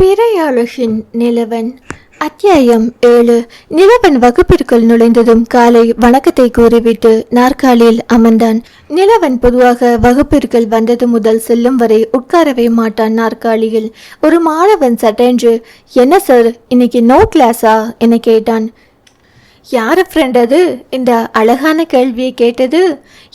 பிறையாளுகின் நிலவன். அத்தியாயம் ஏழு. நிலவன் வகுப்பிற்குள் நுழைந்ததும் காலை வணக்கத்தை கூறிவிட்டு நாற்காலியில் அமர்ந்தான். நிலவன் பொதுவாக வகுப்பிற்குள் வந்தது முதல் செல்லும் வரை உட்காரவே மாட்டான் நாற்காலியில். ஒரு மாணவன் சட்டென்று என்ன சார் இன்னைக்கு நோ கிளாஸா? என கேட்டான். யார் ஃப்ரெண்ட் அது? இந்த அழகான கேள்வியை கேட்டது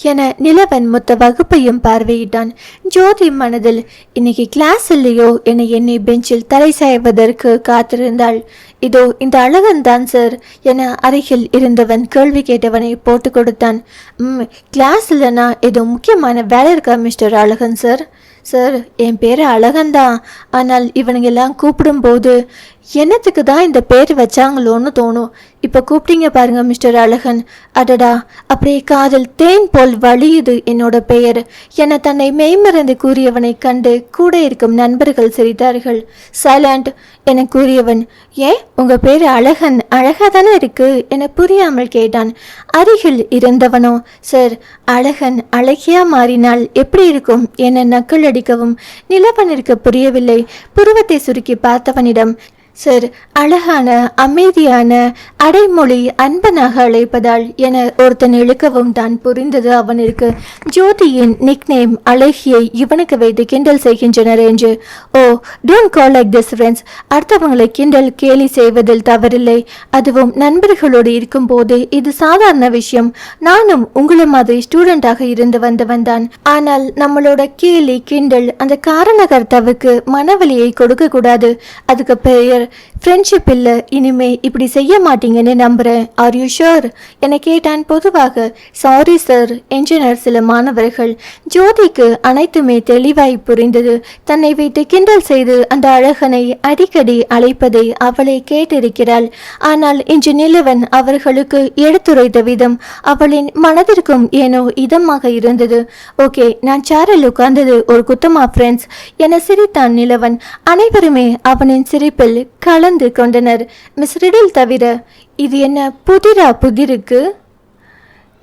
என நிலவன் மொத்த வகுப்பையும் பார்வையிட்டான். ஜோதி மனதில் இன்னைக்கு கிளாஸ் இல்லையோ? என எண்ணி பெஞ்சில் தலை சாய்வதற்கு காத்திருந்தாள். இதோ இந்த அழகன் தான் சார் என அருகில் இருந்தவன் கேள்வி கேட்டவனை போட்டு கொடுத்தான். ம் கிளாஸ் இல்லைன்னா ஏதோ முக்கியமான வேலை இருக்கா மிஸ்டர் அழகன் சார் சார் என் பேர் அழகன்தான் ஆனால் இவனுங்கெல்லாம் கூப்பிடும்போது என்னத்துக்கு தான் இந்த பேர் வச்சாங்களோன்னு தோணும். இப்போ கூப்பிட்டீங்க பாருங்க மிஸ்டர் அழகன். அடடா அப்படியே காதல் தேன் போல் வழியுது என்னோட பெயர். என தன்னை மெய்மறந்து கூறியவனை கண்டு கூட இருக்கும் நண்பர்கள் சிரித்தார்கள். சைலண்ட் என கூறியவன் ஏன் உங்க பேர் அழகன்? அழகா தானே இருக்கு? என புரியாமல் கேட்டான். அருகில் இருந்தவனோ? சார் அழகன் அழகியா மாறினால் எப்படி இருக்கும்? என நக்கல் அடிக்கவும் நிலவனிற்கு புரியவில்லை. புருவத்தை சுருக்கி பார்த்தவனிடம் சார் அழகான அமைதியான அடைமொழி அன்பனாக அழைப்பதால் என ஒருத்தன் இழுக்கவும் தான் புரிந்தது அவனிற்கு ஜோதியின் நிக்நேம் அழகியை இவனுக்கு வைத்து கிண்டல் செய்கின்றனர் என்று. ஓ don't call like this friends அடுத்தவங்களை கிண்டல் கேலி செய்வதில் தவறில்லை. அதுவும் நண்பர்களோடு இருக்கும்போது இது சாதாரண விஷயம். நானும் உங்களை மாதிரி ஸ்டூடெண்டாக இருந்து வந்தவன் தான். ஆனால் நம்மளோட கேலி கிண்டல் அந்த காரணகர்த்தாவுக்கு மனவலியை கொடுக்க கூடாது அதுக்கு பெயர் ஃப்ரெண்ட்ஷிப் இல்லை இனிமே இப்படி செய்ய மாட்டீங்கன்னு நம்புறேன். ஆர் யூ ஷுர் என கேட்டான் பொதுவாக. சாரி சார் என்ஜினர் சில மாணவர்கள். ஜோதிக்கு அனைத்துமே தெளிவாய் புரிந்தது. தன்னை வைத்து கிண்டல் செய்து அந்த அழகனை அடிக்கடி அழைப்பதை அவளை கேட்டிருக்கிறாள். ஆனால் இன்று நிலவன் அவர்களுக்கு எடுத்துரைத்த விதம் அவளின் மனதிற்கும் ஏனோ இதமாக இருந்தது. ஓகே நான் சேரல் உட்கார்ந்தது ஒரு குத்தமா ஃப்ரெண்ட்ஸ் என சிரித்தான் நிலவன். அனைவருமே அவனின் சிரிப்பில் கலந்து கொண்டனர். மிஸ் ரிடில் தவிர இது என்ன புதிரா புதிருக்கு?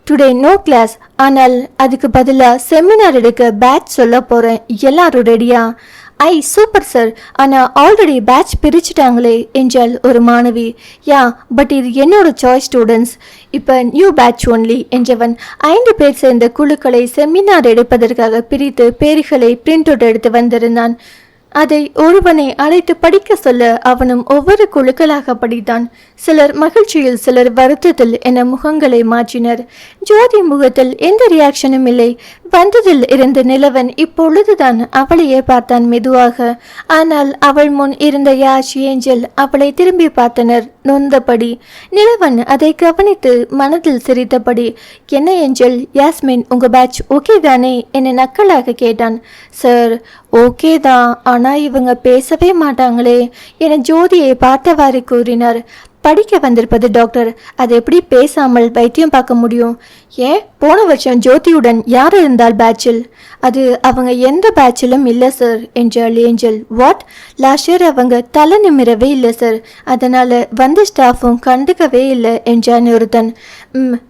டுடே நோ கிளாஸ் ஆனால் அதுக்கு பதிலாக செமினார் எடுக்க பேட்ச் சொல்ல போகிறேன் எல்லாரும் ரெடியா ஐ சூப்பர் சார் ஆனால் ஆல்ரெடி பேட்ச் பிரிச்சுட்டாங்களே என்றால் ஒரு மாணவி. யா பட் இது என்னோட சாய்ஸ் ஸ்டூடெண்ட்ஸ் இப்போ நியூ பேட்ச் ஒன்லி என்றவன் ஐந்து பேர் சேர்ந்த குழுக்களை செமினார் எடுப்பதற்காக பிரித்து பேர்களை பிரிண்ட் அவுட் எடுத்து வந்திருந்தான். அதை ஒருவனை அழைத்து படிக்க சொல்ல அவனும் ஒவ்வொரு குழுக்களாக படித்தான். சிலர் மகிழ்ச்சியில் சிலர் வருத்தத்தில் என முகங்களை மாற்றினர். ஜோதி முகத்தில் எந்த ரியாக்ஷனும் இல்லை. வந்ததில் இருந்த நிலவன் இப்பொழுதுதான் அவளையே பார்த்தான் மெதுவாக. ஆனால் அவள் முன் இருந்த யாஷ் ஏஞ்சல் அவளை திரும்பி பார்த்தனர் நொந்தபடி. நிலவன் அதை கவனித்து மனதில் சிரித்தபடி என்ன ஏஞ்சல்? யாஸ்மின் உங்க பேட்ச் ஓகே தானே? என்னை நக்கலாக கேட்டான். சார் ஓகே தான் ஆனால் இவங்க பேசவே மாட்டாங்களே என ஜோதியை பார்த்தவாறு கூறினார். படிக்க வந்திருப்பது டாக்டர் அது எப்படி பேசாமல் வைத்தியம் பார்க்க முடியும்? ஏன் போன வருஷம் ஜோதியுடன் யார் இருந்தால் பேட்சில் அது அவங்க எந்த பேட்சிலும் இல்லை சார் என்றாள் ஏஞ்சல். வாட் லாஸ்ட் இயர் அவங்க தலை நிமிரவே இல்லை சார் அதனால் வந்த ஸ்டாஃபும் கண்டுக்கவே இல்லை என்றான் ஒருத்தன்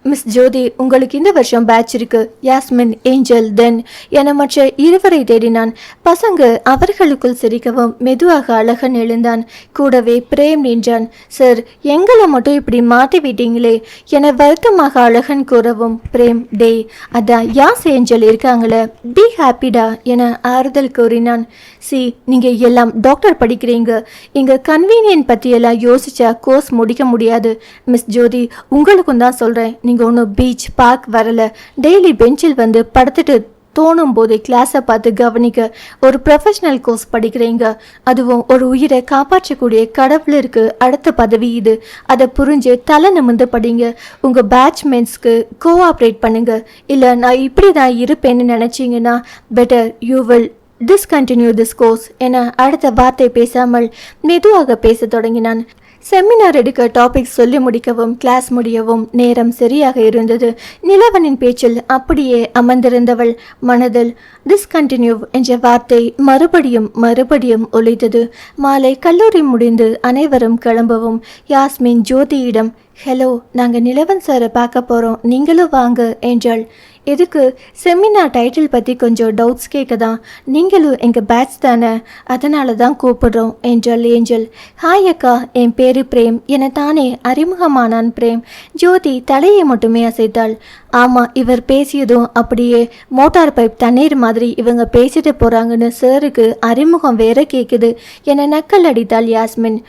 மிஸ் ஜோதி உங்களுக்கு இந்த வருஷம் பேட்ச் இருக்கு. யாஸ்மின் ஏஞ்சல் தென் என மற்ற இருவரை தேடினான். பசங்க அவர்களுக்குள் சிரிக்கவும் மெதுவாக அழகன் எழுந்தான். கூடவே பிரேம் நின்றான். சார் எங்களை மட்டும் இப்படி மாட்டி விட்டீங்களே என வருத்தமாக அழகன் கூறவும் பிரேம் டே அதான் யாஸ் ஏஞ்சல் இருக்காங்களே? பி ஹாப்பிடா என ஆறுதல் கூறினான். சி நீங்கள் எல்லாம் டாக்டர் படிக்கிறீங்க. இங்கே கன்வீனியன்ட் பற்றியெல்லாம் யோசிச்சா கோர்ஸ் முடிக்க முடியாது. மிஸ் ஜோதி உங்களுக்கும் தான் சொல்கிறேன் நீங்கள் ஒன்றும் பீச் பார்க் வரல. டெய்லி பெஞ்சில் வந்து படுத்துட்டு தோணும் போது கிளாஸை பார்த்து கவனிக்க ஒரு ப்ரொஃபஷனல் கோர்ஸ் படிக்கிறீங்க. அதுவும் ஒரு உயிரை காப்பாற்றக்கூடிய கடவுளிற்கு அடுத்த பதவி இது. அதை புரிஞ்சு தலை நிமிந்து படிங்க. உங்கள் பேட்ச்மேட்ஸ்க்கு கோஆப்ரேட் பண்ணுங்க. இல்லை நான் இப்படி தான் இருப்பேன்னு நினச்சிங்கன்னா better you will discontinue this course என அடுத்த வார்த்தை பேசாமல் மெதுவாக பேச தொடங்கினான். செமினார் எடுக்க டாபிக் சொல்லி முடிக்கவும் கிளாஸ் முடியவும் நேரம் சரியாக இருந்தது. நிலவனின் பேச்சில் அப்படியே அமர்ந்திருந்தவள் மனதில் டிஸ்கண்டினியூ என்ற வார்த்தை மறுபடியும் மறுபடியும் ஒலித்தது. மாலை கல்லூரி முடிந்து அனைவரும் கிளம்பவும் யாஸ்மின் ஜோதியிடம் ஹலோ நாங்கள் நிலவன் சாரை பார்க்க போகிறோம் நீங்களும் வாங்க என்றாள். எதுக்கு? செமினார் டைட்டில் பற்றி கொஞ்சம் டவுட்ஸ் கேட்க தான் நீங்களும் எங்கள் பேட்ச் தானே? அதனால தான் கூப்பிடுறோம் என்றாள் ஏஞ்சல். ஹாய் அக்கா என் பேரு பிரேம். என தானே அறிமுகமானான் பிரேம். ஜோதி தலையை மட்டுமே அசைத்தாள். ஆமாம் இவர் பேசியதும் அப்படியே மோட்டார் பைப் தண்ணீர் மாதிரி இவங்க பேசிட்டு போகிறாங்கன்னு சாருக்கு அறிமுகம் வேற கேட்குது என நக்கல் அடித்தாள் யாஸ்மின்.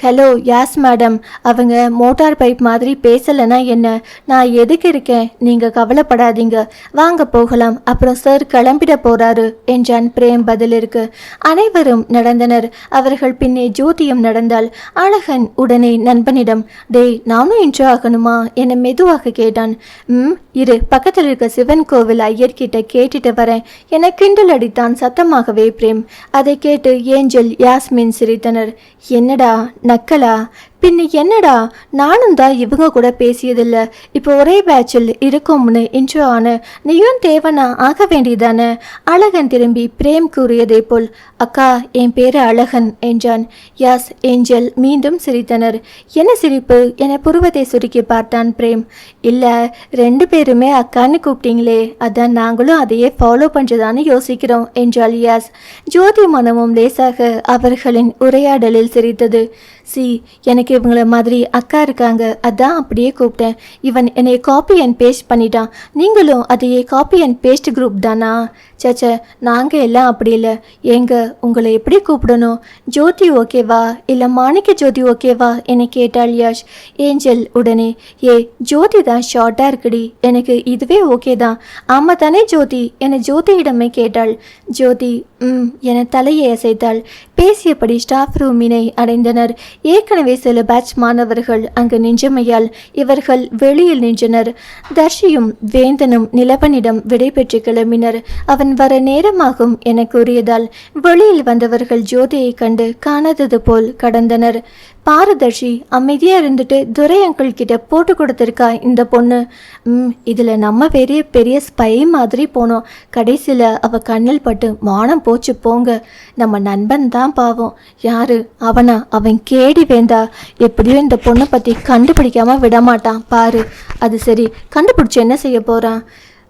ஹலோ யாஸ் மேடம் அவங்க மோட்டார் பைப் மாதிரி பேசலைன்னா என்ன? நான் எதுக்கு இருக்கேன்? நீங்கள் கவலைப்படாதீங்க. வாங்க போகலாம். அப்புறம் சார் கிளம்பிட போகிறாரு என்றான் பிரேம் பதிலிருக்கு அனைவரும் நடந்தனர். அவர்கள் பின்னே ஜோதியும் நடந்தால் அழகன் உடனே நண்பனிடம் டேய் நானும் இன்ட்ரோ ஆகணுமா? என மெதுவாக கேட்டான். ம் இரு. பக்கத்தில் இருக்க சிவன் கோவில் ஐயர்கிட்ட கேட்டுட்டு வரேன் என கிண்டல் அடித்தான் சத்தமாகவே பிரேம். அதை கேட்டு ஏஞ்சல் யாஸ்மின் சிரித்தனர். என்னடா நக்கலா பின்ன என்னடா? நானும் தான் இவங்க கூட பேசியதில்ல. இப்போ ஒரே பேட்சில் இருக்கோம்னு இன்ட்ரோ ஆன நீயும் தேவனா ஆக வேண்டியதானே? அழகன் திரும்பி பிரேம் கூறியதை போல் அக்கா என் பேரு அழகன் என்றான். யாஸ் ஏஞ்சல் மீண்டும் சிரித்தனர். என்ன சிரிப்பு? என புருவத்தை சுருக்கி பார்த்தான் பிரேம். இல்லை ரெண்டு பேருமே அக்கான்னு கூப்பிட்டீங்களே. அதான் நாங்களும் அதையே ஃபாலோ பண்ணுறதான்னு யோசிக்கிறோம் என்றாள் யாஸ். ஜோதி மனமும் லேசாக அவர்களின் உரையாடலில் சிரித்தது. சி எனக்கு இவங்கள மாதிரி அக்கா இருக்காங்க. அதான் அப்படியே கூப்பிட்டேன். இவன் என்னை காப்பி அண்ட் பேஸ்ட் பண்ணிட்டான். நீங்களும் அதையே காப்பி அண்ட் பேஸ்ட் குரூப் தானா? சச்ச நாங்கள் எல்லாம் அப்படி இல்லை. எங்க உங்களை எப்படி கூப்பிடணும்? ஜோதி ஓகேவா இல்லை மாணிக்க ஜோதி ஓகேவா என கேட்டாள் யாஷ். ஏஞ்சல் உடனே ஏ ஜோதி தான் ஷார்ட்டாக இருக்குடி. எனக்கு இதுவே ஓகே தான். ஆமாம் தானே ஜோதி? என ஜோதியிடமே கேட்டாள். ஜோதி ம் என தலையை அசைத்தாள். பேசியபடி ஸ்டாஃப் ரூமினை அடைந்தனர். ஏற்கனவே சில பேட்ச் மாணவர்கள் அங்கு நின்றமையால் இவர்கள் வெளியில் நின்றனர். தர்ஷியும் வேந்தனும் நிலவனிடம் விடைபெற்று கிளம்பினர். அவன் வர நேரமாகும் என கூறியதால் வெளியில் வந்தவர்கள் ஜோதியை கண்டு காணாதது போல் கடந்தனர். பாரதர்ஷி அமைதியாக இருந்துட்டு துரை அங்கிள் கிட்ட போட்டு கொடுத்துருக்கா இந்த பொண்ணு. ம் இதில் நம்ம பெரிய பெரிய ஸ்பை மாதிரி போனோம். கடைசியில் அவ கண்ணில் பட்டு மானம் போச்சு போங்க. நம்ம நண்பன் தான் பாவம். யாரு? அவனா? அவன் கேடி வேந்தா. எப்படியோ இந்த பொண்ணை பற்றி கண்டுபிடிக்காம விட மாட்டான் பாரு அது சரி. கண்டுபிடிச்சி என்ன செய்ய போகிறான்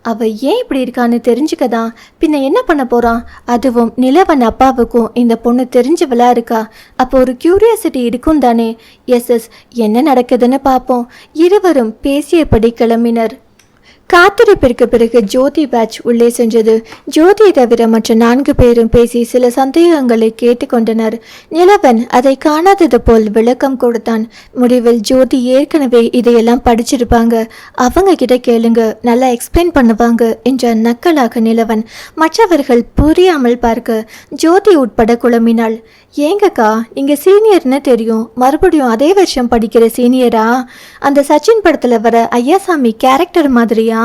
அவ ஏன் இப்படி இருக்கான்னு தெரிஞ்சுக்கதான் பின்ன என்ன பண்ண போறான் அதுவும் நிலவன் அப்பாவுக்கும் இந்த பொண்ணு தெரிஞ்சவளா இருக்கா அப்போ ஒரு கியூரியாசிட்டி இருக்கும் தானே. எஸ் எஸ் என்ன நடக்குதுன்னு பார்ப்போம். இருவரும் பேசியபடி கிளம்பினர். காத்திருப்பிற்கு பிறகு ஜோதி பேட்ச் உள்ளே சென்றது. ஜோதி தவிர மற்ற நான்கு பேரும் பேசி சில சந்தேகங்களை கேட்டுக்கொண்டனர். நிலவன் அதை காணாதது போல் விளக்கம் கொடுத்தான். முடிவில் ஜோதி ஏற்கனவே இதையெல்லாம் படிச்சிருப்பாங்க. அவங்க கிட்ட கேளுங்க நல்லா எக்ஸ்பிளைன் பண்ணுவாங்க என்ற நக்கலாக நிலவன் மற்றவர்கள் புரியாமல் பார்க்க ஜோதி உட்பட குழம்பினாள். ஏங்கக்கா இங்கே சீனியர்னு தெரியும். மறுபடியும் அதே வருஷம் படிக்கிற சீனியரா அந்த சச்சின் படத்தில் வர ஐயாசாமி கேரக்டர் மாதிரியா?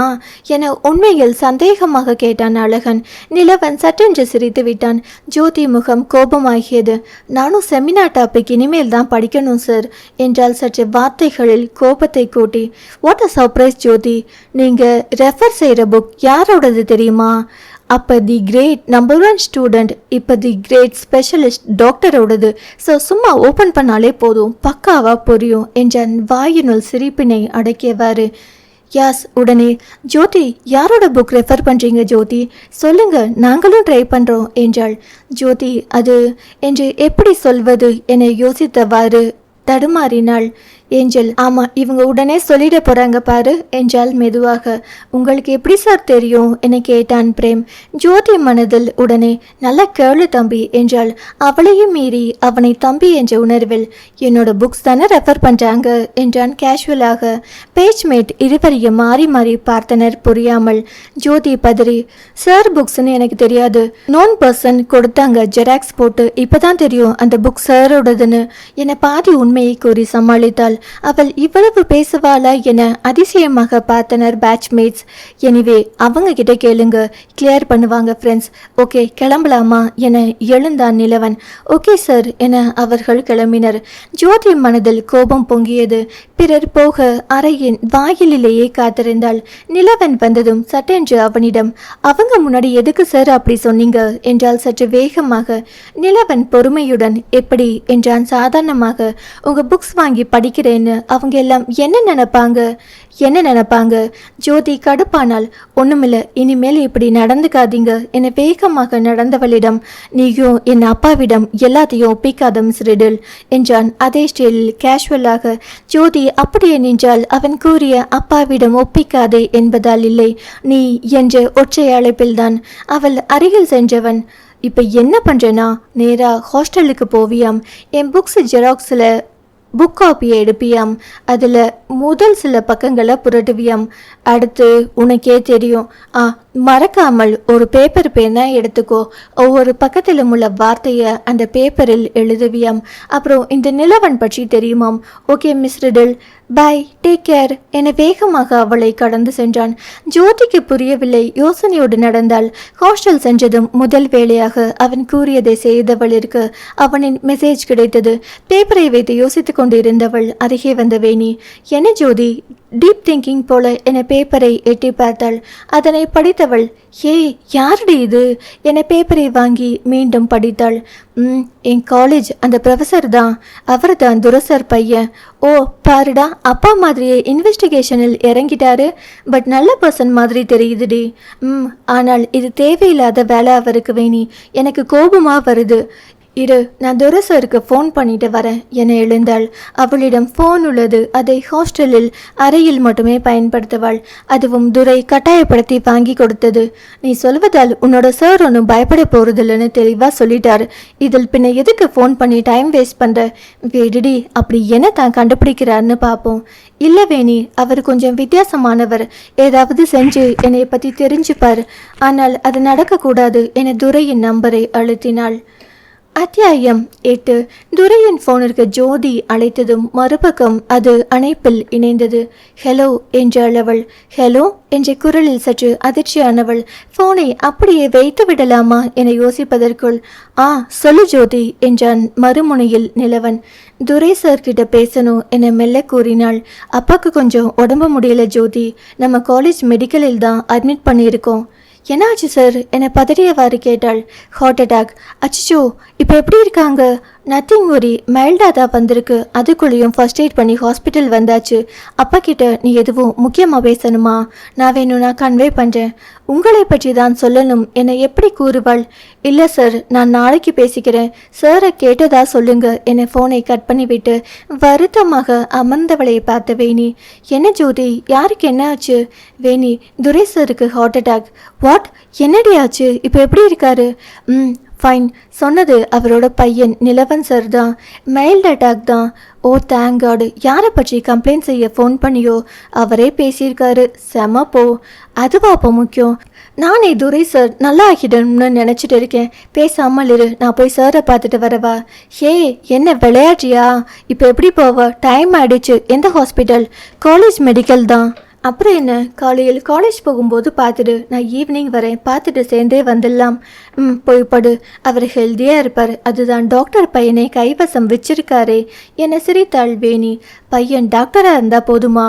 என உண்மையில் சந்தேகமாக கேட்டான் அழகன். நிலவன் சட்டென்று சிரித்து விட்டான். ஜோதி முகம் கோபமாகியது. நானும் செமினார் டாபிக் இனிமேல் தான் படிக்கணும் சார் என்றால் சற்று வார்த்தைகளில் கோபத்தை கூட்டி. What a surprise Jothi! நீங்கள் ரெஃபர் செய்கிற புக் யாரோடது தெரியுமா? அப்போ the great number one student இப்போ தி கிரேட் ஸ்பெஷலிஸ்ட் டாக்டரோடது ஸோ சும்மா ஓப்பன் பண்ணாலே போதும் பக்காவாக புரியும் என்ற வாயினுள் சிரிப்பினை அடக்கியவாறு. யாஸ் உடனே ஜோதி யாரோட புக் ரெஃபர் பண்ணுறீங்க ஜோதி? சொல்லுங்க நாங்களும் ட்ரை பண்ணுறோம் என்றாள். ஜோதி அது என்று எப்படி சொல்வது? என யோசித்தவாறு தடுமாறினாள். ஏஞ்சல் ஆமாம் இவங்க உடனே சொல்லிட போகிறாங்க பாரு என்றால் மெதுவாக. உங்களுக்கு எப்படி சார் தெரியும்? என கேட்டான் பிரேம். ஜோதி மனதில் உடனே நல்ல கேளு தம்பி என்றால் அவளையும் மீறி அவனை தம்பி என்ற உணர்வில் என்னோட புக்ஸ் தானே ரெஃபர் பண்ணுறாங்க என்றான் கேஷுவலாக பேஜ்மேட் இருவரையும் மாறி மாறி பார்த்தனர் புரியாமல். ஜோதி பதறி சார் புக்ஸ்னு எனக்கு தெரியாது. நோன் பர்சன் கொடுத்தாங்க ஜெராக்ஸ் போட்டு இப்பதான் தெரியும் அந்த புக் சாரோடதுன்னு என பாதி உண்மையை கூறி சமாளித்தாள். அவள் இவ்வளவு பேசுவாளா என அதிசயமாக பார்த்தனர் பேட்ச்மேட்ஸ் எனிவே அவங்க கிட்ட கேளுங்க. கிளியர் பண்ணுவாங்க ஃப்ரெண்ட்ஸ் ஓகே கிளம்பலாமா என எழுந்தான் நிலவன். ஓகே சார் என அவர்கள் கிளம்பினர். ஜோதி மனதில் கோபம் பொங்கியது. பிறர் போக அறையின் வாயிலிலேயே காத்திருந்தாள். நிலவன் வந்ததும் சட்டென்று அவனிடம் அவங்க முன்னாடி எதுக்கு சார் அப்படி சொன்னீங்க? என்றால் சற்று வேகமாக. நிலவன் பொறுமையுடன் எப்படி? என்றான். சாதாரணமாக உங்க புக்ஸ் வாங்கி இருக்கிறேன்னு அவங்க எல்லாம் என்ன நினைப்பாங்க? என்ன நினைப்பாங்க? ஜோதி கடுப்பானால் ஒண்ணுமில்ல இனிமேல் இப்படி நடந்துக்காதீங்க. என்னை வேகமாக நடந்தவளிடம் நீயும் என் அப்பாவிடம் எல்லாத்தையும் ஒப்பிக்காத மிஸ் ரிடில் என்றான். அதே ஸ்டைலில் கேஷுவலாக ஜோதி அப்படியே நின்றால் அவன் கூறிய அப்பாவிடம் ஒப்பிக்காதே என்பதால் இல்லை. நீ என்ற ஒற்றை அழைப்பில்தான் அவள் அருகில் சென்றவன். இப்போ என்ன பண்ணுறேன்னா நேராக ஹாஸ்டலுக்கு போவியாம். என் புக்ஸ் ஜெராக்ஸில் புக் காப்பியை எடுப்பியாம். அதில் முதல் சில பக்கங்களை புரட்டுவியாம். அடுத்து உனக்கே தெரியும். ஆ மறக்காமல் ஒரு பேப்பர் பேனா எடுத்துக்கோ. ஒவ்வொரு பக்கத்திலும் உள்ள வார்த்தையை அந்த பேப்பரில் எழுதுவியாம். அப்புறம் இந்த நிலவன் பற்றி தெரியுமாம். Okay miss Riddle bye take care என வேகமாக அவளை கடந்து சென்றான். ஜோதிக்கு புரியவில்லை. யோசனையோடு நடந்தால் ஹாஸ்டல் சென்றதும் முதல் வேளையாக அவன் கூறியதை செய்தவளிற்கு அவனின் மெசேஜ் கிடைத்தது. பேப்பரை வைத்து யோசித்துக் கொண்டிருந்தவள் அருகே வந்த வேணி. என்ன ஜோதி? டீப் திங்கிங் போல என பேப்பரை எட்டி பார்த்தாள். அதனை படித்தவள் ஏய் யாருடி இது? என பேப்பரை வாங்கி மீண்டும் படித்தாள். ம் என் காலேஜ் அந்த ப்ரொஃபஸர் தான். அவர் தான் துரசர் பையன். ஓ பாருடா அப்பா மாதிரியே இன்வெஸ்டிகேஷனில் இறங்கிட்டாரு. பட் நல்ல பர்சன் மாதிரி தெரியுதுடி. ம் ஆனால் இது தேவையில்லாத வேலை அவருக்கு வேணி. எனக்கு கோபமாக வருது. இரு நான் துரசருக்கு ஃபோன் பண்ணிட்டு வரேன் என எழுந்தாள். அவளிடம் ஃபோன் உள்ளது. அதை ஹாஸ்டலில் அறையில் மட்டுமே பயன்படுத்துவாள். அதுவும் துரை கட்டாயப்படுத்தி வாங்கி கொடுத்தது. நீ சொல்வதால் உன்னோட சார் ஒன்றும் பயப்பட போறதில்லைன்னு தெளிவாக சொல்லிட்டார். இதில் பின்ன எதுக்கு ஃபோன் பண்ணி டைம் வேஸ்ட் பண்ணுற வேடிடி அப்படி என்ன தான் கண்டுபிடிக்கிறார்னு பார்ப்போம் இல்லை வேணி அவர் கொஞ்சம் வித்தியாசமானவர். ஏதாவது செஞ்சு என்னை பற்றி தெரிஞ்சுப்பார். ஆனால் அது நடக்கக்கூடாது என துரையின் நம்பரை அழுத்தினாள். அத்தியாயம் எட்டு. துரையின் போனிற்கு ஜோதி அழைத்ததும் மறுபக்கம் அது அணைப்பில் இணைந்தது. ஹலோ என்றாள் அவள் ஹலோ என்ற குரலில் சற்று அதிர்ச்சியானவள். போனை அப்படியே வைத்து விடலாமா? என யோசிப்பதற்குள் ஆ சொல்லு ஜோதி என்றான் மறுமுனையில் நிலவன். துரை சார் கிட்ட பேசணும் என மெல்ல கூறினாள். அப்பாக்கு கொஞ்சம் உடம்பு முடியல ஜோதி. நம்ம காலேஜ் மெடிக்கலில் தான் அட்மிட் பண்ணியிருக்கோம். என்னாச்சு சார்? என்னை பதறியவாறு கேட்டாள். ஹார்ட் அட்டாக் அச்சிச்சோ இப்போ எப்படி இருக்காங்க? நத்திங் ஒரி மைல்டாக தான் வந்திருக்கு. அதுக்குள்ளேயும் ஃபர்ஸ்ட் எய்ட் பண்ணி ஹாஸ்பிட்டல் வந்தாச்சு. அப்பா கிட்ட நீ எதுவும் முக்கியமாக பேசணுமா? நான் வேணும்னா கன்வே பண்ணுறேன் உங்களை பற்றி தான் சொல்லணும். என்னை எப்படி கூறுவாள்? இல்லை சார் நான் நாளைக்கு பேசிக்கிறேன். சாரை கேட்டதா சொல்லுங்க. என்னை ஃபோனை கட் பண்ணிவிட்டு வருத்தமாக அமர்ந்தவளை பார்த்த வேணி. என்ன ஜோதி? யாருக்கு என்ன ஆச்சு? வேணி துரை சாருக்கு ஹார்ட் அட்டாக் வாட் என்னடி ஆச்சு? இப்போ எப்படி இருக்காரு? ம் ஃபைன் சொன்னது அவரோட பையன் நிலவன் சார் தான். மெயில்ட் அட்டாக் தான். ஓ தேங்க் காடு யாரை பற்றி கம்ப்ளைண்ட் செய்ய ஃபோன் பண்ணியோ அவரே பேசியிருக்காரு. செம போ. அதுவா அப்போ முக்கியம்? நானே துரை சார் நல்லா ஆகிடணும்னு நினச்சிட்டு இருக்கேன். பேசாமல் இரு. நான் போய் சாரை பார்த்துட்டு வரவா? ஹே என்ன விளையாடுறியா இப்போ எப்படி போவ? டைம் ஆயிடுச்சு. எந்த ஹாஸ்பிட்டல் காலேஜ் மெடிக்கல் தான். அப்புறம் என்ன? காலையில் காலேஜ் போகும்போது பார்த்துடு. நான் ஈவினிங் வரேன். பார்த்துட்டு சேர்ந்தே வந்துடலாம். ம் போய் படு. அவர் ஹெல்த்தியாக இருப்பார். அதுதான் டாக்டர் பையனை கைவசம் வச்சிருக்காரே. என சிரித்தாள் வேணி. பையன் டாக்டராக இருந்தால் போதுமா?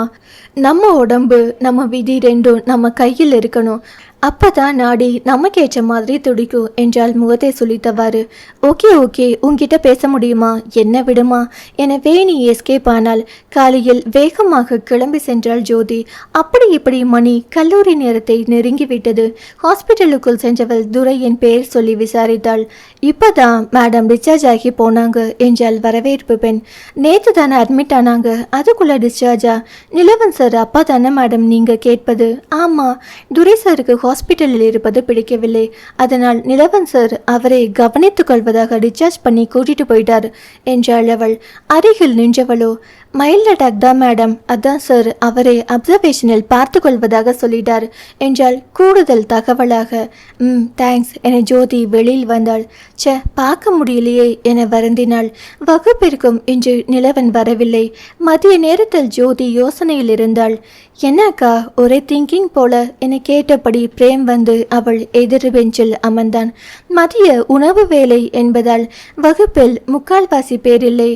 நம்ம உடம்பு நம்ம விதி ரெண்டும் நம்ம கையில் இருக்கணும். அப்பதான் நாடி நமக்கு ஏற்ற மாதிரி துடிக்கும் என்றால் முகத்தை சுழித்தவாறு ஓகே ஓகே உங்ககிட்ட பேச முடியுமா? என்ன விடுமா? என வேணி எஸ்கேப் ஆனால் காலையில் வேகமாக கிளம்பி சென்றாள் ஜோதி. அப்படி இப்படி மணி கல்லூரி நேரத்தை நெருங்கிவிட்டது. ஹாஸ்பிட்டலுக்குள் சென்றவள் துரையின் பெயர் சொல்லி விசாரித்தாள். இப்பதான் மேடம் டிஸ்சார்ஜ் ஆகி போனாங்க என்றால் வரவேற்பு பெண். நேற்று தானே அட்மிட் ஆனாங்க. அதுக்குள்ள டிஸ்சார்ஜா நிலவன் சார் அப்பா தானே மேடம் நீங்க கேட்பது. ஆமா. துரை சாருக்கு ஹாஸ்பிட்டலில் இருப்பது பிடிக்கவில்லை. அதனால் நிலவன் சார் அவரை கவனித்துக் கொள்வதாக டிஸ்சார்ஜ் பண்ணி கூட்டிட்டு போயிட்டார் என்றாள் அவள். அருகில் நின்றவளோ மைல்ட் அட்டாக் தான் மேடம் அதான் சார் அவரை அப்சர்வேஷனில் பார்த்து கொள்வதாக சொல்லிட்டார். என்றால் கூடுதல் தகவலாக ம் தேங்க்ஸ் என ஜோதி வெளியில் வந்தாள். ச பார்க்க முடியலையே என வருந்தினாள். வகுப்பிற்கும் இன்று நிலவன் வரவில்லை. மதிய நேரத்தில் ஜோதி யோசனையில் இருந்தாள். என்ன அக்கா ஒரே திங்கிங் போல என கேட்டபடி பிரேம் வந்து அவள் எதிர் பெஞ்சில் அமர்ந்தான். மதிய உணவு வேலை என்பதால் வகுப்பில் முக்கால்வாசி பேரில்லை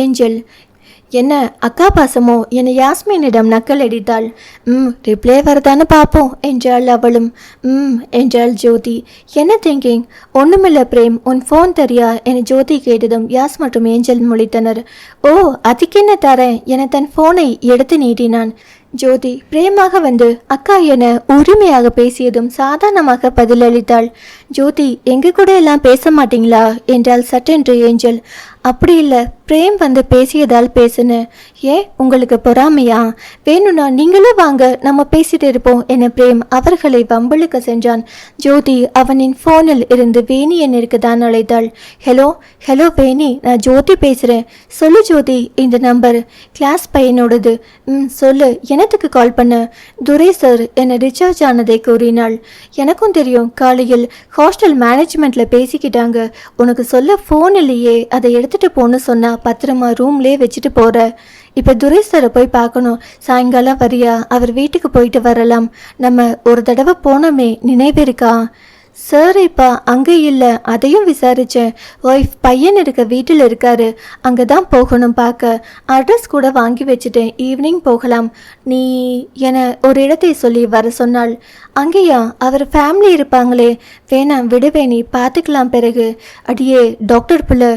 ஏஞ்சல் என்ன அக்கா பாசமோ? என யாஸ்மினிடம் நக்கல் அடித்தாள் ம் ரிப்ளை வருதான்னு பார்ப்போம் என்றாள் அவளும். ம் என்றாள் ஜோதி. என்ன திங்கிங் ஒன்றுமில்ல பிரேம் உன் ஃபோன் தெரியா? என ஜோதி கேட்டதும் யாஸ் மற்றும் ஏஞ்சல் முழித்தனர். ஓ அதுக்கென்ன தரேன்? என தன் ஃபோனை எடுத்து நீட்டினான். ஜோதி பிரேமாக வந்து அக்கா என உரிமையாக பேசியதும் சாதாரணமாக பதிலளித்தாள். ஜோதி எங்க கூட எல்லாம் பேச மாட்டீங்களா? என்றால் சட்டென்று ஏஞ்சல். அப்படி இல்லை பிரேம் வந்து பேசியதால் பேசுனேன். ஏன் உங்களுக்கு பொறாமையா? வேணும்னா நீங்களும் வாங்க நம்ம பேசிட்டு இருப்போம் என பிரேம் அவர்களை வம்பளுக்க சென்றான். ஜோதி அவனின் ஃபோனில் இருந்து வேணி என்னிற்கு தான் அழைத்தாள். ஹலோ ஹலோ வேணி நான் ஜோதி பேசுகிறேன் சொல்லு ஜோதி இந்த நம்பர் கிளாஸ் பையனோடது. ம் சொல்லு எனத்துக்கு கால் பண்ண? துரை சார் என்னை ரிச்சார்ஜ் ஆனதை கூறினாள். எனக்கும் தெரியும் காலையில் ஹாஸ்டல் மேனேஜ்மெண்ட்டில் பேசிக்கிட்டாங்க. உனக்கு சொல்ல ஃபோன் இல்லையே அதை எடுத்துகிட்டு போன்னு சொன்னால் பத்திரமா ரூம்லேயே வச்சுட்டு போகிற இப்போ துரேஸ்வரை போய் பார்க்கணும். சாயங்காலம் வரியா? அவர் வீட்டுக்கு போயிட்டு வரலாம். நம்ம ஒரு தடவை போனோமே நினைவு இருக்கா? சார் இப்போ அங்கே இல்லை. அதையும் விசாரித்தேன் ஒய்ஃப் பையன் இருக்க வீட்டில் இருக்காரு. அங்கே தான் போகணும் பார்க்க அட்ரஸ் கூட வாங்கி வச்சுட்டேன். ஈவினிங் போகலாம். நீ என ஒரு இடத்தை சொல்லி வர சொன்னாள். அங்கேயா? அவர் ஃபேமிலி இருப்பாங்களே. வேணாம் நீ பார்த்துக்கலாம் பிறகு. அடியே டாக்டர் பிள்ளை.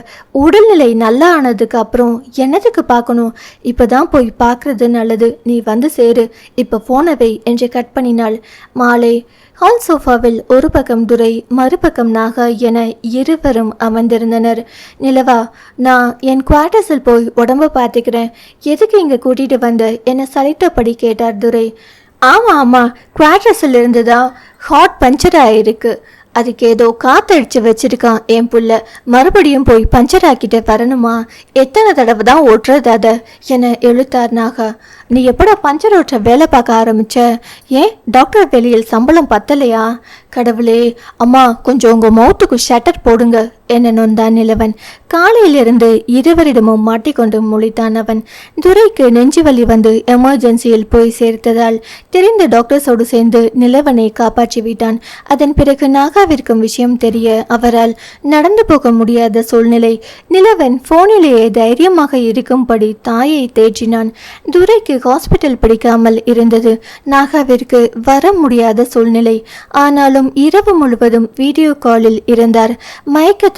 உடல்நிலை நல்லா ஆனதுக்கு அப்புறம் என்னதுக்கு பார்க்கணும் இப்போ தான் போய் பார்க்குறது நல்லது. நீ வந்து சேரு. இப்போ ஃபோனை வை என்று கட் பண்ணினாள். மாலை ஹால் சோஃபாவில் ஒரு பக்கம் துரை மறுபக்கம் நாகா என இருவரும் அமர்ந்திருந்தனர். நிலவா நான் என் குவார்ட்டர்ஸில் போய் உடம்ப பார்த்துக்கிறேன். எதுக்கு இங்கே கூட்டிகிட்டு வந்த? என சலித்தபடி கேட்டார் துரை. ஆமாம் ஆமாம் குவார்ட்டர்ஸில் இருந்து தான் ஹாட் பஞ்சர் ஆகிருக்கு அதுக்கு ஏதோ காத்தடிச்சு வச்சிருக்கான் என் புள்ள. மறுபடியும் போய் பஞ்சர் ஆக்கிட்டு வரணுமா? எத்தனை தடவை தான் ஓட்டுறது அதை? என எழுத்தார் நாகா. நீ எப்படா பஞ்சர் ஓட்டுற வேலை பார்க்க ஆரம்பிச்ச? ஏன் டாக்டர் வெளியில் சம்பளம் பத்தலையா? கடவுளே அம்மா கொஞ்சம் உங்கள் மவுத்துக்கு ஷட்டர் போடுங்க. என்ன நொந்தான் நிலவன். காலையிலிருந்து இருவரிடமும் மாட்டிக்கொண்டு முழித்தான் அவன். துரைக்கு நெஞ்சு வலி வந்து எமர்ஜென்சியில் போய் சேர்த்ததால் தெரிந்த டாக்டர்ஸோடு சேர்ந்து நிலவனை காப்பாற்றி விட்டான். அதன் பிறகு நாகாவிற்கும் விஷயம் தெரிய அவரால் நடந்து போக முடியாத சூழ்நிலை. நிலவன் போனிலேயே தைரியமாக இருக்கும்படி தாயை தேற்றினான். துரைக்கு ஹாஸ்பிட்டல் பிடிக்காமல் இருந்தது. நாகாவிற்கு வர முடியாத சூழ்நிலை. ஆனாலும் இரவு முழுவதும் வீடியோ காலில் இருந்தார்.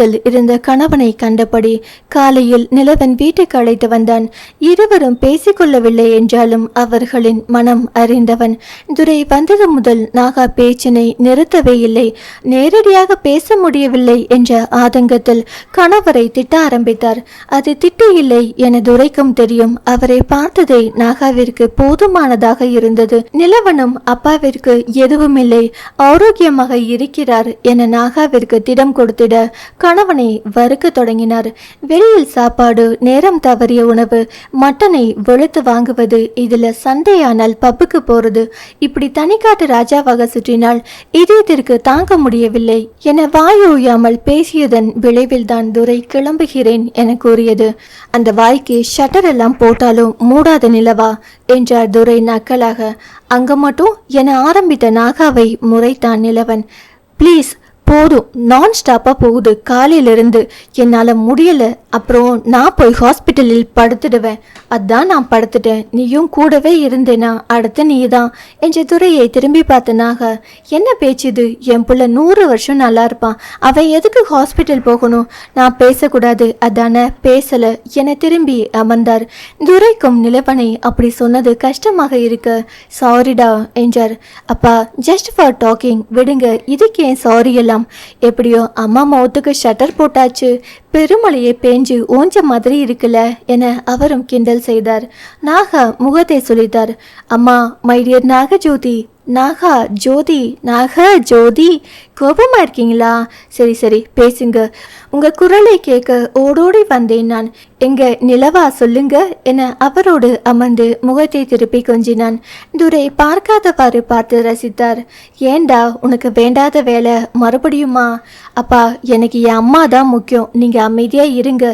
மயக்கத்தில் இருந்த கணவனை கண்டபடி காலையில் நிலவன் வீட்டுக்கு அழைத்து வந்தான். இருவரும் பேசிக்கொள்ளவில்லை என்றாலும் அவர்களின் மனம் அறிந்தவன் துரை வந்தது முதல் நாகா பேச்சினை நிறுத்தவே இல்லை. நேரடியாக பேச முடியவில்லை என்ற ஆதங்கத்தில் கணவரை திட்ட ஆரம்பித்தார். அது திட்டு இல்லை என துரைக்கும் தெரியும். அவரை பார்த்ததை நாகாவிற்கு போதுமானதாக இருந்தது. நிலவனும் அப்பாவிற்கு எதுவுமில்லை. ஆரோக்கியமாக இருக்கிறார் என நாகாவிற்கு திடம் கொடுத்திட கணவனை வறுக்க தொடங்கினார். வெளியில் சாப்பாடு நேரம் தவறிய உணவு மட்டனை வெளுத்து வாங்குவது இதுல சண்டையானால் பப்புக்கு போறது இப்படி தனிக்காட்டு ராஜாவாக சுற்றினால் இதயத்திற்கு தாங்க முடியவில்லை என வாயோயாமல் பேசியதன் விளைவில்தான் துரை கிளம்புகிறேன் என கூறியது. அந்த வாய்க்கு ஷட்டர் எல்லாம் போட்டாலும் மூடாத நிலவா? என்றார் துரை நக்கலாக. அங்க மட்டும் என ஆரம்பித்த நாகாவை முறைத்தான் நிலவன். ப்ளீஸ் போதும். நான் ஸ்டாப்பாக போகுது. காலையிலேருந்து என்னால் முடியலை. அப்புறம் நான் போய் ஹாஸ்பிட்டலில் படுத்துடுவேன். அதான் நான் படுத்துட்டேன். நீயும் கூடவே இருந்தேனா? அடுத்து நீ தான் என்ற துறையை திரும்பி பார்த்தனாக என்ன பேச்சுது என் பிள்ளை நூறு வருஷம் நல்லா இருப்பான். அவன் எதுக்கு ஹாஸ்பிட்டல் போகணும்? நான் பேசக்கூடாது. அதான பேசலை. என திரும்பி அமர்ந்தார். துரைக்கும் நிலவனை அப்படி சொன்னது கஷ்டமாக இருக்க சாரிடா என்றார். அப்பா ஜஸ்ட் ஃபார் டாக்கிங் விடுங்க. இதுக்கு ஏன் சாரி எல்லாம் எப்படியோ அம்மா மௌத்துக்கு ஷட்டர் போட்டாச்சு. பெருமழையே பேஞ்சு ஓஞ்ச மாதிரி இருக்குல்ல என அவரும் கிண்டல் செய்தார். நாகா முகத்தை சொல்லித்தார் அம்மா மைடியர் நாகஜோதி நாகா ஜோதி நாக ஜோதி கோபமாக இருக்கீங்களா? சரி சரி பேசுங்க. உங்கள் குரலை கேட்க ஓடோடி வந்தேன் நான். எங்க நிலவா சொல்லுங்க என அவரோடு அமர்ந்து முகத்தை திருப்பி கொஞ்சினான். துரை பார்க்காதவாறு பார்த்து ரசித்தார். ஏண்டா உனக்கு வேண்டாத வேலை மறுபடியுமா? அப்பா எனக்கு என் அம்மா தான் முக்கியம். நீங்கள் அமைதியாக இருங்க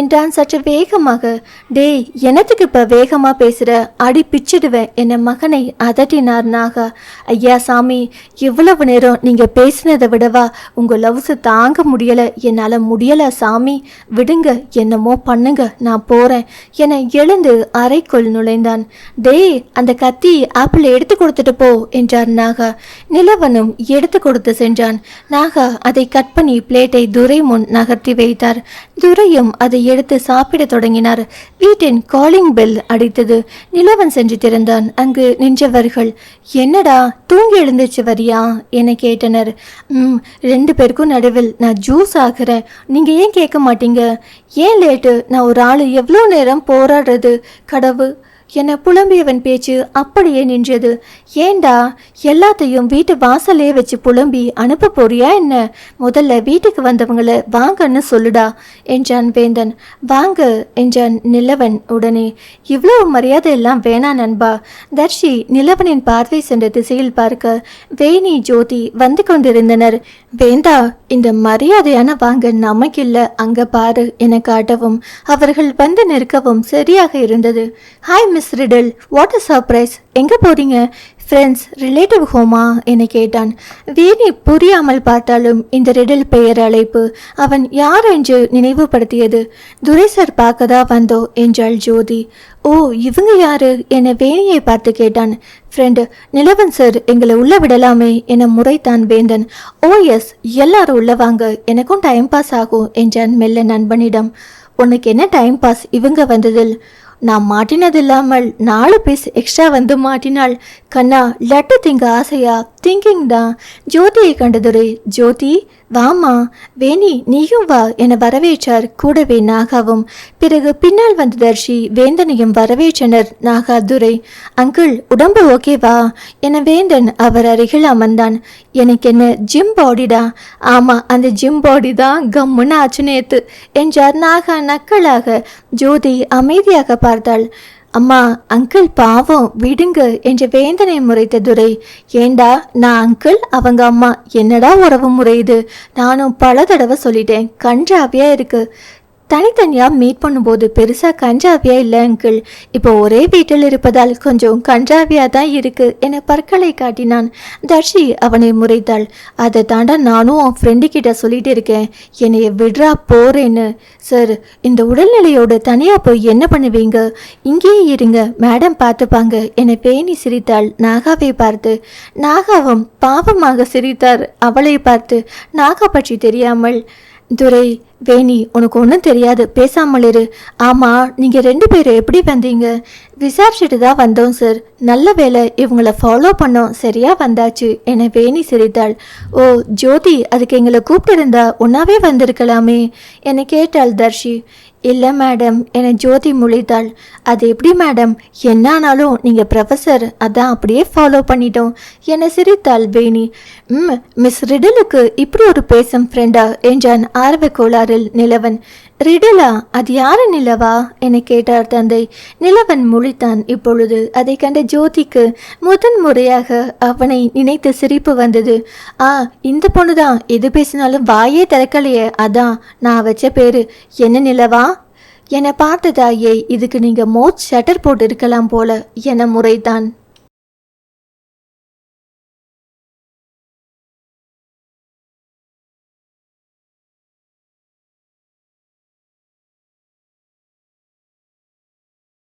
என்றான் சற்று வேகமாக. டேய் எனத்துக்கு இப்போ வேகமாக பேசுகிற அடி பிச்சிடுவேன் என மகனை அதட்டினார் நாகா. ஐயா சாமி இவ்வளவு நேரம் நீங்க பேசினதை விடவா உங்க லவ்ஸு தாங்க முடியல என்னால முடியல சாமி. விடுங்க என்னமோ பண்ணுங்க நான் போறேன் என எழுந்து அறைக்குள் நுழைந்தான். டேய் அந்த கத்தி ஆப்பிள் எடுத்து கொடுத்துட்டு போ என்றார் நாகா. நிலவனும் எடுத்து கொடுத்து சென்றான். நாகா அதை கட் பண்ணி பிளேட்டை துரை முன் நகர்த்தி வைத்தார். துரையும் அதை எடுத்து சாப்பிட தொடங்கினார். வீட்டின் காலிங் பெல் அடித்தது. நிலவன் சென்று திறந்தான் அங்கு நின்றவர்கள் என்ன என்னடா தூங்கி எழுந்துச்சு வரியா? என கேட்டனர். ம் ரெண்டு பேருக்கும் நடுவில் நான் ஜூஸ் ஆகுறேன். நீங்க ஏன் கேட்க மாட்டீங்க? ஏன் லேட்டு? நான் ஒரு ஆள் எவ்வளோ நேரம் போராடுறது? கடவு என புலம்பியவன் பேச்சு அப்படியே நின்றது. ஏண்டா எல்லாத்தையும் வீட்டு வாசலே வச்சு புலம்பி அனுப்ப போறியா என்ன? முதல்ல வீட்டுக்கு வந்தவங்கள வாங்கன்னு சொல்லுடா என்றான் வேந்தன். வாங்க என்றான் நிலவன் உடனே. இவ்வளவு மரியாதை எல்லாம் வேணாம் நண்பா. தர்ஷி நிலவனின் பார்வை சென்ற திசையில் பார்க்க வேணி ஜோதி வந்து கொண்டிருந்தனர். வேந்தா இந்த மரியாதையான வாங்க இல்லை அங்க பாரு என காட்டவும் அவர்கள் வந்து நிற்கவும் சரியாக இருந்தது. Hi miss riddle what a surprise எங்க போறீங்க? ஃப்ரெண்ட்ஸ் ரிலேட்டிவ் ஹோமா? என கேட்டான். வேணி புரியாமல் பார்த்தாலும் இந்த ரிடல் பெயர் அழைப்பு அவன் யார் என்று நினைவுபடுத்தியது. துரை சார் பார்க்கதா வந்தோ? என்றாள் ஜோதி. ஓ இவங்க யாரு? என வேணியை பார்த்து கேட்டான். ஃப்ரெண்டு நிலவன் சார் எங்களை உள்ள விடலாமே என முறைத்தான் வேந்தன். ஓ எஸ் எல்லாரும் உள்ள வாங்க. எனக்கும் டைம் பாஸ் ஆகும் என்றான் மெல்ல நண்பனிடம். உனக்கு என்ன டைம் பாஸ் இவங்க வந்ததில். நான் மாட்டினது இல்லாமல் நாலு பீஸ் எக்ஸ்ட்ரா வந்து மாட்டினாள். கண்ணா லட்டு திங்க ஆசையா திங்கிங் தான். ஜோதியை கண்டதுரை ஜோதி வாமா வேணி நீயும் வா என வரவேற்றார் கூடவே நாகாவும். பிறகு பின்னால் வந்த தர்ஷி வேந்தனையும் வரவேற்றனர் நாகா துரை அங்கிள் உடம்பு ஓகேவா என வேந்தன் அவர் அருகில் அமர்ந்தான். எனக்கு என்ன ஜிம் பாடிடா ஆமா அந்த ஜிம் பாடி தான் கம்முன்னு ஆச்சு நேத்து என்றார் நாகா நக்கலாக. ஜோதி அமைதியாக பார்த்தாள். அம்மா அங்கிள் பாவம் விடுங்க என்று வேந்தனை முறைத்த துரை. ஏண்டா நான் அங்கிள் அவங்க அம்மா என்னடா உறவு முறையுது நானும் பல தடவை சொல்லிட்டேன் கன்றாவியா இருக்கு. தனித்தனியா மீட் பண்ணும்போது பெருசா கஞ்சாவியா இல்லை அங்கிள் இப்போ ஒரே வீட்டில் இருப்பதால் கொஞ்சம் கஞ்சாவியா தான் இருக்கு என பற்களை காட்டினான். தர்ஷி அவனை முறைத்தாள். அதை தாண்டா நானும் அவன் ஃப்ரெண்டு கிட்ட சொல்லிட்டு இருக்கேன். என்னைய விடுறா போறேன்னு. சார் இந்த உடல்நிலையோடு தனியா போய் என்ன பண்ணுவீங்க? இங்கேயே இருங்க மேடம் பார்த்துப்பாங்க என பேணி சிரித்தாள் நாகாவை பார்த்து. நாகாவும் பாவமாக சிரித்தார் அவளை பார்த்து. நாகா பற்றி தெரியாமல் துரை வேணி உனக்கு ஒன்றும் தெரியாது. பேசாமல் இரு. ஆமாம் நீங்கள் ரெண்டு பேரும் எப்படி வந்தீங்க? விசாரிச்சுட்டு தான் வந்தோம் சார் நல்ல வேலை இவங்கள ஃபாலோ பண்ணோம். சரியாக வந்தாச்சு என வேணி சிரித்தாள். ஓ ஜோதி அதுக்கு எங்களை கூப்பிட்டிருந்தா ஒன்றாவே வந்திருக்கலாமே என கேட்டாள் தர்ஷி. இல்லை மேடம். என ஜோதி முழித்தாள். அது எப்படி மேடம்? என்ன ஆனாலும் நீங்கள் ப்ரொஃபஸர் அதான் அப்படியே ஃபாலோ பண்ணிட்டோம். என சிரித்தாள் வேணி ம் மிஸ் ரிடலுக்கு இப்படி ஒரு பேசும் ஃப்ரெண்டா என்றான் ஆர்வ கோளாறில் நிலவன். ரிடலா அது யாரு நிலவா? என கேட்டார் தந்தை. நிலவன் முழித்தான். இப்பொழுது அதை கண்ட ஜோதிக்கு முதன் முறையாக அவனை நினைத்து சிரிப்பு வந்தது. ஆ இந்த பொண்ணுதான். எது பேசினாலும் வாயே திறக்கலையே. அதான் நான் வச்ச பேரு. என்ன நிலவா? என பார்த்ததாயே இதுக்கு நீங்க மோட் ஷட்டர் போட்டு இருக்கலாம் போல என முறைத்தான்.